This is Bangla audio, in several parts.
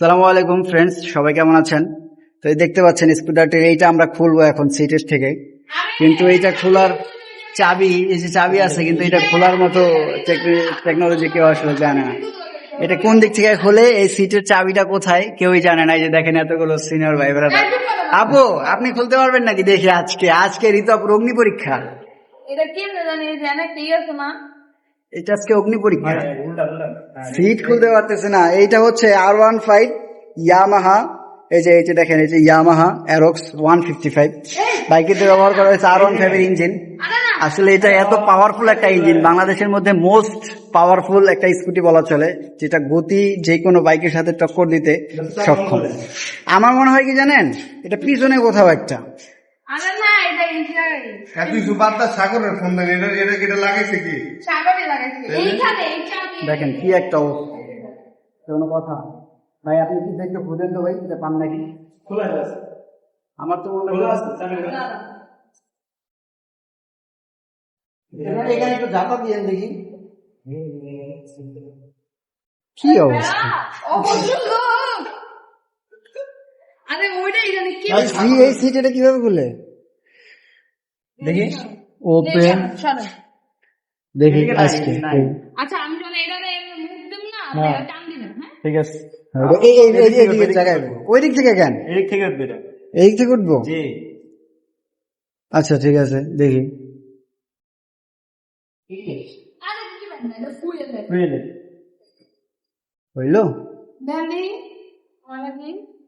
সালামু আলাইকুম ফ্রেন্ডস সবাই কেমন আছেন? তো এই দেখতে পাচ্ছেন স্কুটারটির এইটা আমরা খুলবো এখন সিটের থেকে। কিন্তু এইটা খোলার চাবি, এই যে চাবি আছে, কিন্তু এটা খোলার মতো টেকনোলজি কেউ আসলে জানে না। এটা কোন দিক থেকে খোলে, এই সিটের চাবিটা কোথায়, কেউই জানে না। এই যে দেখেন এতগুলো সিনিয়র ভাই ব্রাদার আপু, আপনি খুলতে পারবেন নাকি? দেখি আজকে আজকে ঋতু অগ্নি পরীক্ষা। এটা কেমনে জানি? জানে আছে না এটা আজকে অগ্নি পরীক্ষা। সিট খুলতে পারতেছে না। এইটা হচ্ছে আর ওয়ান ফাইভ ইয়ামাহা এই যে এই যে দেখেন এই যে Yamaha Aerox one fifty five বাইকেতে ব্যবহার করা হয়েছে আর ওয়ান ফাইভের ইঞ্জিন। আসলে এটা এত পাওয়ারফুল একটা ইঞ্জিন। বাংলাদেশের মধ্যে মোস্ট পাওয়ারফুল একটা স্কুটি বলা চলে যেটা গতি যে কোনো বাইকের সাথে টক্কর দিতে সক্ষম। আমার মনে হয় কি জানেন? এটা পিছনে কোথাও একটা। বাদ দা সাগরের ফোন দেন এটা এটা লাগাইছে কি? সাগরে লাগাইছে। এইখানে এই দেখেন কি একটা অবস্থা। কোনো কথা। ভাই আপনি কি একটু খুঁজেন তো ভাই পান নাকি? খোলা আছে। আমার তো মনে হয় এখানে এখানে একটু ঝাপা দিয়েন দেখি। কি অবস্থা? আরে কি এই সিট এটা কীভাবে খুলে দেখি। ওপেন দেখি আজকে। আচ্ছা আমি যখন এটা মুখ দেব না হ্যাঁ। টান দিবেন হ্যাঁ? ঠিক আছে। এই এই এই এই দিকের জায়গায় ওই দিক থেকে কেন? এদিক থেকে উঠবে এটা। এই দিক থেকে উঠবো? জি। আচ্ছা ঠিক আছে। দেখি। এটা হইল? মানে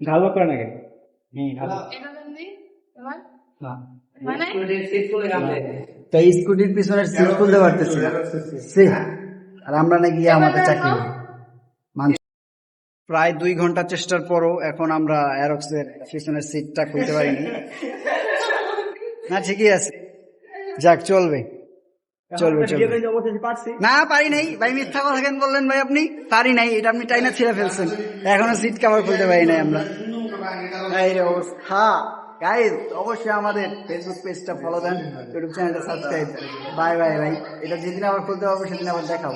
গালবা করে না কেন হুম এটা দেন না। মানে তো এই স্কুটির পিছনের সিট খুলতে পারতেছি না। সে, আর আমরা নাকি আমাদের চাকরি প্রায় দুই ঘণ্টা চেষ্টার পরও এখন আমরা অ্যারক্সের পিছনের সিটটা খুলতে পারিনি। না ঠিকই আছে। যাক চলবে। চলবে চলবে। না পারি নাই। ভাই মিথ্যা কথা কেন বললেন ভাই আপনি? পারি নাই। এটা আপনি টাইনা ছিঁড়ে ফেলছেন। এখনও সিট কাভার খুলতে পারি নাই আমরা। এই অবস্থা। গাইজ অবশ্যই আমাদের ফেসবুক পেজটা ফলো দেন ইউটিউব চ্যানেলটা সাবস্ক্রাইব বাই বাই ভাই এটা যেদিন আবার খুলতে হবে সেদিন আবার দেখাও